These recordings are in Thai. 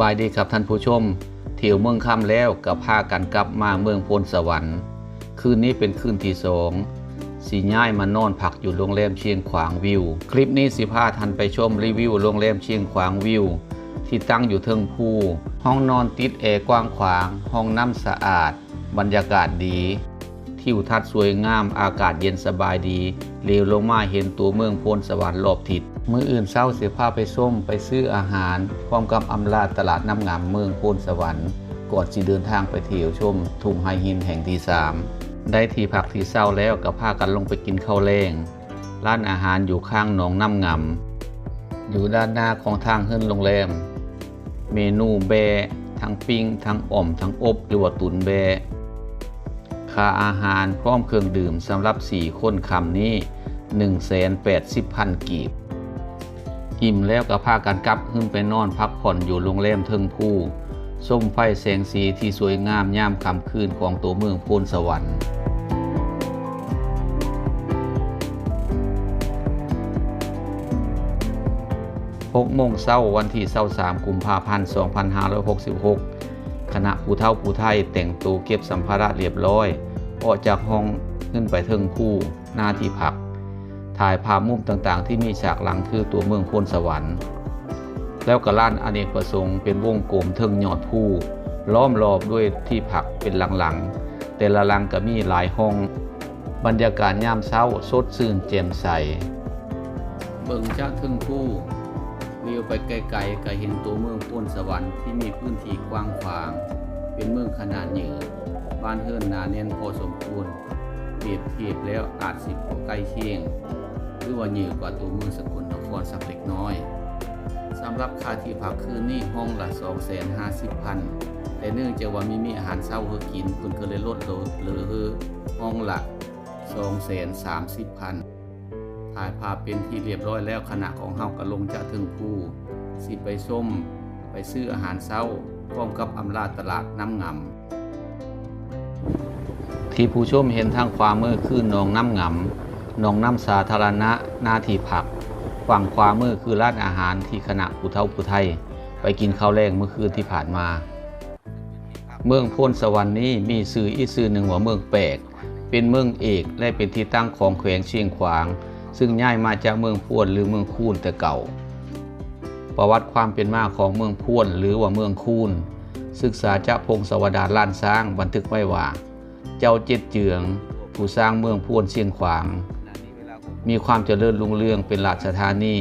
บายดีครับท่านผู้ชมเที่ยวเมืองค่ำแล้วกับพากันกลับมาเมืองพลสวรรค์ คืนนี้เป็นคืนที่สองสีย้ายมานอนพักอยู่โรงแรมเชียงขวางวิว คลิปนี้สิพาทันไปชมรีวิวโรงแรมเชียงขวางวิว ที่ตั้งอยู่เทิงภูห้องนอนติดแอร์กว้างขวาง ห้องน้ำสะอาด บรรยากาศดีทิวทัศน์สวยงามอากาศเย็นสบายดีเลี้ยวลงมาเห็นตัวเมืองพนสวรรค์รอบทิศ มืออื่นเช้าเสียผ้าไปส้มไปซื้ออาหาร พร้อมกับอำลาตลาดน้ำงามเมืองโพนสวรรค์ก่อนสิเดินทางไปเที่ยวชมทุ่งไฮหินแห่งที่สามได้ที่พักที่เศร้าแล้วก็พากันลงไปกินข้าวแรงร้านอาหารอยู่ข้างหนองน้ำงำอยู่ด้านหน้าของทางขึ้นโรงแรม เมนูแบะทั้งปิ้งทั้งอ่อมทั้งอบหรือว่าตุนแบะค่าอาหารพร้อมเครื่องดื่มสำหรับ 4 คนคำนี้ 180,000 กีบ อิ่มแล้วก็พากันกลับขึ้นไปนอนพักผ่อนอยู่โรงแรมเทิงผู้ส้มไฟแสงสีที่สวยงามย่ามคำคืนของตัวเมืองโพนสวรรค์6โมงเช้าวันที่23กุมภาพันธ์ 2566 คณะผู้เฒ่าผู้ไทยแต่งตัวเก็บสัมภาระเรียบร้อย ออกจากห้องขึ้นไปเทิงผู้หน้าที่พัก ถ่ายภาพมุมต่างๆ ที่มีฉากหลังคือตัวเมืองโพนสวรรค์ แล้วก็ล้านอเนกประสงค์เป็นวงกลมเทิงยอดผู้ล้อมรอบด้วยที่พักเป็นหลังๆ แต่ละหลังก็มีหลายห้อง บรรยากาศยามเช้าสดชื่นแจ่มใสเบิ่งจากเทิงผู้วิวไปไกลๆก็เห็นตัวเมืองโพนสวรรค์ที่มีพื้นที่กว้างขวาง เป็นเมืองขนาดใหญ่บ้านเฮือนหนาแน่นพอสมควรเปรียบเทียบแล้วอาจสิพอใกล้เคียง หรือว่าเหนือกว่าตัวเมืองสกลนครสักเล็กน้อยสำหรับค่าที่พักคืนนี้ห้องละ250,000แต่เนื่องจากว่ามีมีอาหารเช้าเฮอกินคุณก็เลยลดลงเหลือห้องละ230,000ถ่ายภาพเป็นที่เรียบร้อยแล้วขณะของเฮาก็ลงจากถึงภูสิไปส้ม ไปซื้ออาหารเช้าพร้อมกับอำลาตลาดน้ำงำที่ผู้ชมเห็นทางขวามือคือหนองน้ำงำ หนองน้ำสาธารณะหน้าที่ผักฝั่งขวามือคือร้านอาหารที่คณะผู้เฒ่าผู้ไทย ไปกินข้าวแรงเมื่อคืนที่ผ่านมา เมืองโพนสวรรค์นี้มีสื่ออีสื่อหนึ่งว่าเมืองแปลกเป็นเมืองเอกและเป็นที่ตั้งของแขวงเชียงขวาง ซึ่งย้ายมาจากเมืองพวนหรือเมืองคูนแต่เก่า ประวัติความเป็นมาของเมืองพวนหรือว่าเมืองคูนศึกษาจากพงศวดาล้านสร้างบันทึกไว้ว่า เจ้าเจ็ดเจืองผู้สร้างเมืองพวนเชียงขวาง มีความเจริญรุ่งเรืองเป็นราชธานี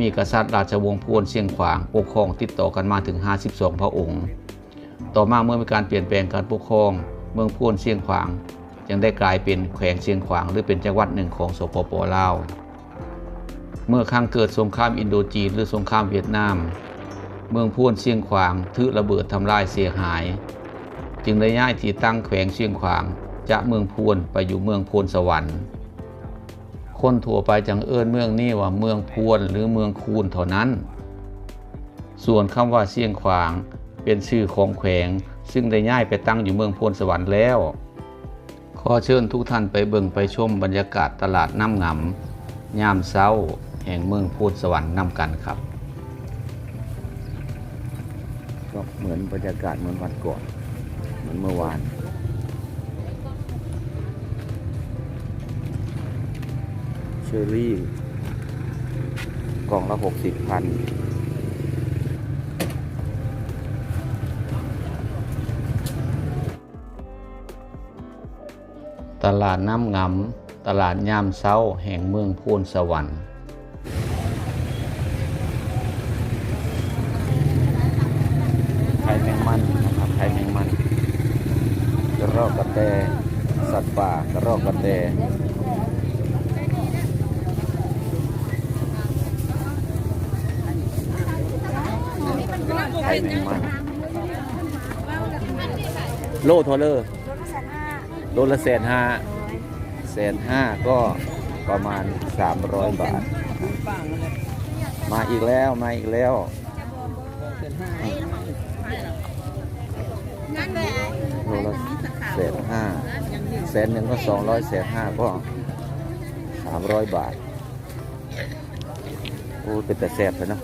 มีกษัตริย์ราชวงศ์พวนเชียงขวางปกครองติดต่อกันมาถึง 52 พระองค์ ต่อมาเมื่อมีการเปลี่ยนแปลงการปกครอง เมืองพวนเชียงขวางยังได้กลายเป็นแขวงเชียงขวางหรือเป็นจังหวัดหนึ่งของสปปลาว เมื่อครั้งเกิดสงครามอินโดจีนหรือสงครามเวียดนาม เมืองพวนเชียงขวางถือระเบิดทำลายเสียหาย จึงได้ย้ายที่ตั้งแขวงเชียงขวางจากเมืองพวนไปอยู่เมืองพวนสวรรค์ คนทั่วไปจังเอิ้นเมืองนี้ว่าเมืองพวนหรือเมืองคูนเท่านั้น ส่วนคำว่าเชียงขวางเป็นชื่อของแขวง ซึ่งได้ย้ายไปตั้งอยู่เมืองพวนสวรรค์แล้ว ขอเชิญทุกท่านไปเบิ่งไปชมบรรยากาศตลาดน้ำงำยามเช้า แห่งเมืองพวนสวรรค์นำกันครับก็เหมือนบรรยากาศเหมือนวันก่อนเหมือนเมื่อวาน ชอรี่ กล่องละหกสิบพันตลาดน้ำงำตลาดยามเช้าแห่งเมืองโพนสวรรค์ ไข่แมงมันนะครับไข่แมงมันกระรอกกระแต สัตว์ป่ากระรอกกระแต ไข่แมงมันโลเทอเลอร์โลละแสนห้าแสนห้าก็ประมาณ 300 บาท มาอีกแล้วมาอีกแล้วโลละแสนห้าแสนหนึ่งก็สองร้อยแสนห้าก็สามร้อยบาท โอ้เป็นแต่แสบเลยเนาะ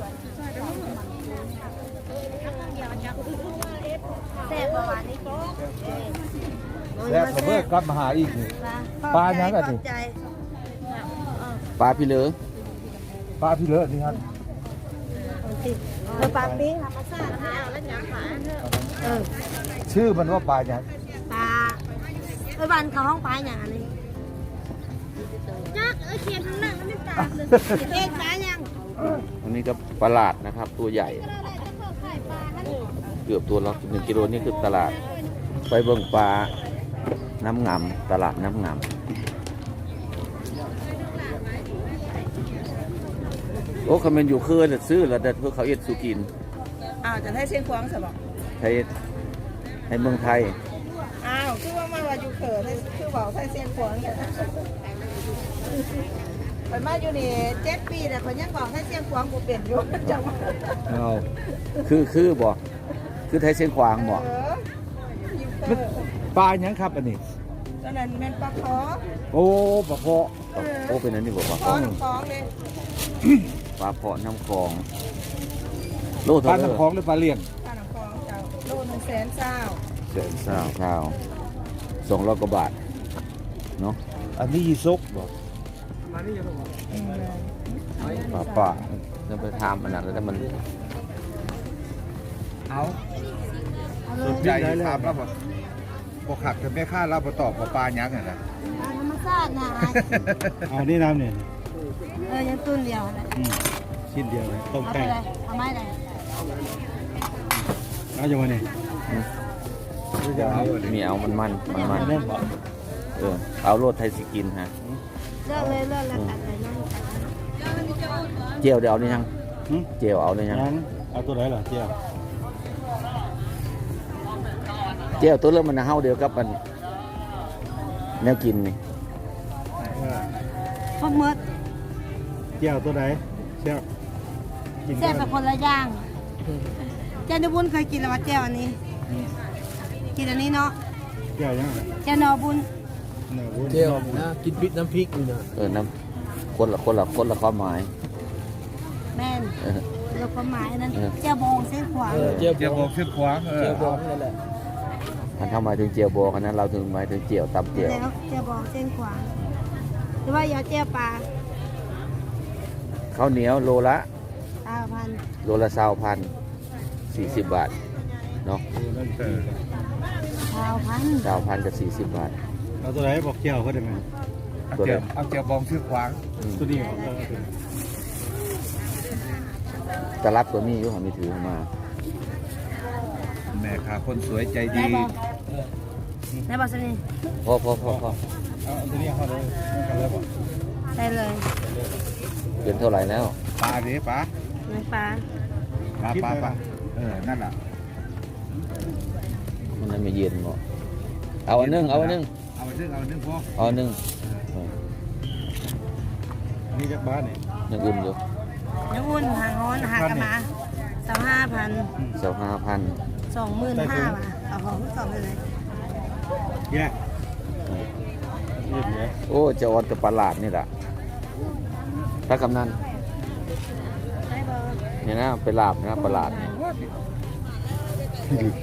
แซ่บเมื่อกลับมาหาอีกนี่ปลายังอะนี่ขบใจปลาพี่เหลือปลาพี่เลิศนี่ครับเออปลาปีธรรมชาตินะแล้วยังขายเออชื่อมันว่าปลาหยังปลาเอ้ยบ้านเขาห้องปลาอย่างอันนี้จักเอ้ยเขียนข้างหน้ามันไม่ปลาเลยเขียนปลายังอันนี้ก็ประหลาดนะครับ ตัวใหญ่เกือบตัวละหนึ่งกิโลนี่คือตลาด ไปเบิ่งปลา น้ำงำตลาดน้ำงำโอ้คำเป็นอยู่คือน่ะซื้อแล้วแต่เพื่อเขาเอ็ดสุกินอ้าวจะให้เส้นควงสบอกไทยในเมืองไทยอ้าวคือว่ามาว่าอยู่เขินคือบอกให้เส้นควงเนี่ยไปมาอยู่นี่เจ็ดปีแต่คนยังบอกให้เส้นควงกูเปลี่ยนอยู่จังหวะเอาคือคือบ่คือไทยเส้นขวางบ่เอออยู่เขิมันน ปลาหยังครับอันนี้ ตอนนั้นแม่นปลาคอโอ้ปลาเพาะโอ้เป็นอันนี้บ่ปลาคอน้ำคลองเลยปลาเพาะน้ำคลองโลปเท่าลาไหร่น้ำคลองหรือปลาเลี้ยงปลาน้ำคลองเจ้าโลหนึ่งแสนเศร้าเศษเศร้าข้าวสองร้อยกว่าบาทเนาะอันนี้ยีซกบ่อืมปลาป่าจะไปทำอันนั้นแล้วมันเอาสนใจครับแล้วบ่ บ่ขัดกับแม่ค้าเราบ่ตอบว่าปลาหยังน่ะนะปลาธรรมชาตินะเอานี่น้ำเนี่ยเออยังตุ้นเดียวแหละอืมชิ้นเดียวเลยต้มเอาไปไก่เลยเอาไม้เลยเอาอย่างวันนี้เอาเลยมีเอามันมันมันมันแน่นบ่เออเอาโรดไทยสกินฮะเลิกเลยเลิกแล้วตัดเลยนั่งตัดเจียวเดี๋ยวเอานี่ยังหึเจียวเอานี่ยังยังเอาตัวไหนล่ะเจียว เจียวตัวเริ่มมันเฮาเดียวกับมันแนวกินนี่พวกมืดเจียวตัวไหนเจียวกินแซ่บเป็นคนละอย่างเจ้าหนูบุญเคยกินแล้วว่าแจ่วอันนี้ กินอันนี้เนาะเจียวยังแจ่วนอบุญเนื้อวุ้นเจียวนะกินพริกน้ำพริกนี่นะเออน้ำคนละคนละคนละความหมายแม่นเออ แล้วความหมายอันนั้นเออแจ่วบองเส้นขวางเออเจียวเดี๋ยวบอกเส้นขวางเออ เจียวบอเอางนั่นแหละ มันทำหมายถึงเจียวโบกันนั้นเราถึงหมายถึงเจียวตำเจียวแล้วแจ่วบองเส้นขวางหรือว่าอยาแจ่วปลาข้าวเหนียวโลละตาพันโลละสาวพันสี่สิบบาทเนาะเออชาวพันสาวพันกับสี่สิบบาทเอาตัวไหนบอกเจียวเขาได้ไหมเอาเจียวเอาเจียวบองเส้นขวางอืมตัวนี้เอาตัวนี้ตะลับตัวนี้อยุหันมีถือมาแม่ค้าคนสวยใจได้ ดีบองได้บอสนี่พอพอพอพอเอาตัวนี้เขาเลยเอาเลยบอกได้เลยเป็นเท่าไหร่แล้วปลาเด้ปลาน้ำปลาปลาปลาปลาเออนั่นน่ะมันนั้นไม่เย็นบ่เอาอันหนึงเอาอันหนึงเอาอันนึงเอาอันนึงพอเอาอันหนึงเอออันนี้จากบ้านนี่ยังอุ่นอยู่น้ำอุ่นหางฮ้อนหางกระมาสามห้าพันสาวห้าพันสองหมื่นห้าบาทเอาของสองไปเลยแยก เรียบร้อยโอ้เจะออดกับปลาหลาดนี่แหละพระกำนันได้บอเนี่ยนะไปลาบนะปลาหลาดเนี่ย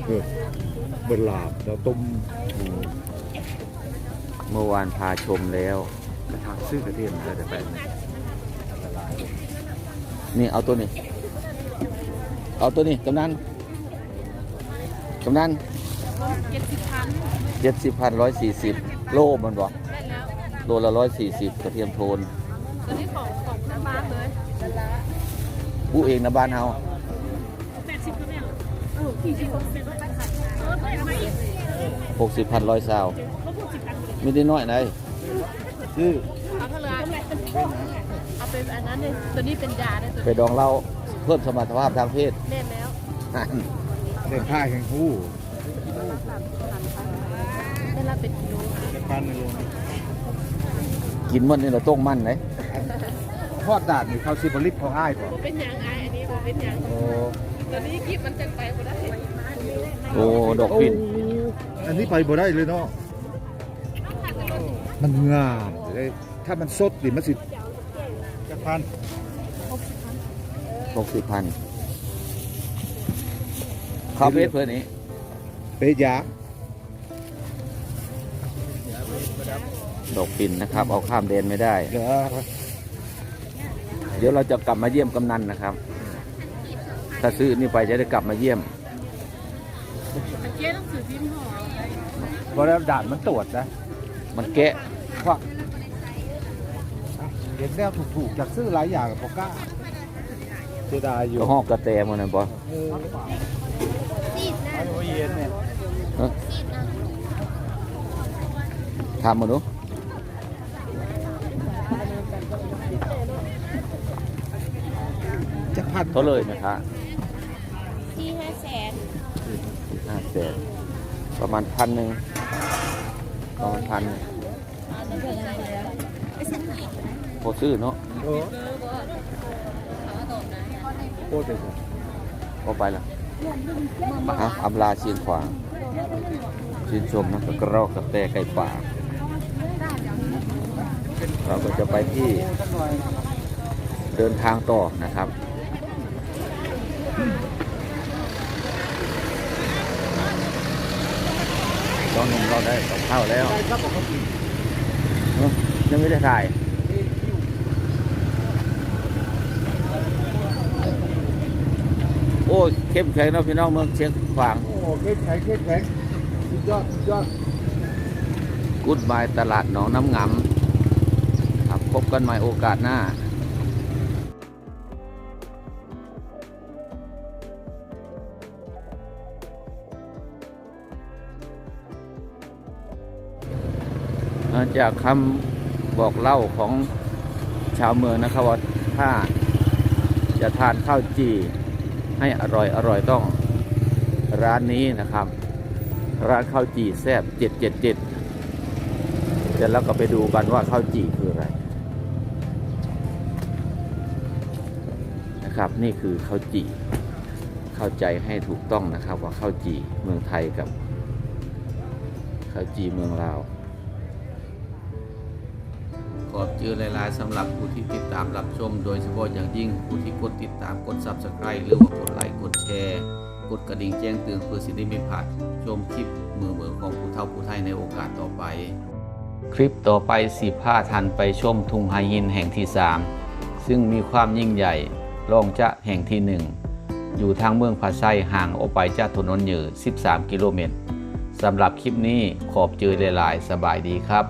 เออเบิดลาบแล้วต้มอืมเมื่อวานพาชมแล้วกระทะซื้อกระเทียมอะไรแต่แปลกนี่เอาตัวนี้ เอาตัวนี้กำนันกำนัน เจ็ดสิบพันเจ็ดสิบพันร้อยสี่สิบโลมันบอกโลละร้อยสี่สิบกระเทียมโทนตัวนี้ของของน้ำบ้านเลยผู้เองนะบ้านเฮาหกสิบพันร้อยซาวไม่ได้น้อยไหนซื้อเอาเท่าไหร่เอาเป็นอันนั้นเลยตัวนี้เป็นยาเลยตัวไปดองเหล้าเพิ่มสมรรถภาพทางเพศเล่นแล้วเด็กผ้าแห่งผู้ ได้รับเป็นกิโลจากบ้านในโรงกินมันนี่เราต้องมั่นไหนทอดดาดนี่เขาซิบริปเขาอ้ายป่ะผมเป็นหยังไงอันนี้ผมเป็นหยังโอ้ตัวนี้คลิปมันจังไปบ่ได้โอ้ดอกฟินอันนี้ไปบ่ได้เลยเนาะมันงามเลยถ้ามันสดดิมันสิจากพันหกสิบพันข้าวเพชรเพื่อนนี้ เปยยาดอกปิ่นนะครับ เอาข้ามแดนไม่ได้ เหลือเดี๋ยวเราจะกลับมาเยี่ยมกำนันนะครับ ถ้าซื้อนี่ไปจะได้กลับมาเยี่ยมเจ๊ต้องสือพิมพ์ห่อพอแล้วด่านมันตรวจนะมันแกะเห็นแล้วถูกๆจากซื้อหลายอย่างกับโปก้าเสียดายอยู่ก็ห้องกระแตมันนะบอเออเอาไว้เย็นเนี่ย ทำมาดูจะพันเขาเลยนะคะที่ห้าแสนห้าแสนประมาณพันหนึ่งประมาณพันพอซื้อเนาะโอ้โคตรเลยก็ไปละฮะอำลาเชียงขวาง ชื่นชมนะกระรอกกระแตไก่ป่าเราก็จะไปที่เดินทางต่อนะครับตอนนุ่มเราได้กับข้าวแล้วยังไม่ได้ถ่ายโอ้ยเข้มแข็งนะพี่น้องเมืองเชียงขวาง โอ้โหเข้มแข็งเข้มแข็งสุดยอดสุดยอดกุดบายตลาดหนองน้ำงำครับพบกันใหม่โอกาสหน้าจากคำบอกเล่าของชาวเมืองนะครับว่าถ้าจะทานข้าวจี่ให้อร่อยอร่อยต้อง ร้านนี้นะครับ ร้านข้าวจี่แซบ777เดี๋ยวเราก็ไปดูกันว่าข้าวจี่คืออะไรนะครับ นี่คือข้าวจี่เข้าใจให้ถูกต้องนะครับ ว่าข้าวจี่เมืองไทยกับข้าวจี่เมืองลาวขอบจือหลายๆสำหรับผู้ที่ติดตามรับชม โดยเฉพาะอย่างยิ่งผู้ที่กดติดตามกด Subscribe หรือว่ากดไลค์กดแชร์ กดกระดิ่งแจ้งเตือนเพื่อสิได้ไม่พลาดชมคลิปมือเมือของผู้เฒ่าผู้ไทยในโอกาสต่อไป คลิปต่อไปสีผ้าทันไปชมทุ่งไฮยินแห่งที่ 3 ซึ่งมีความยิ่งใหญ่รองจะแห่งที่ 1 อยู่ทางเมืองภาไซห่างออกไปจากถนนเหยือ 13 กิโลเมตรสำหรับคลิปนี้ขอบเจอหลายๆ สบายดีครับ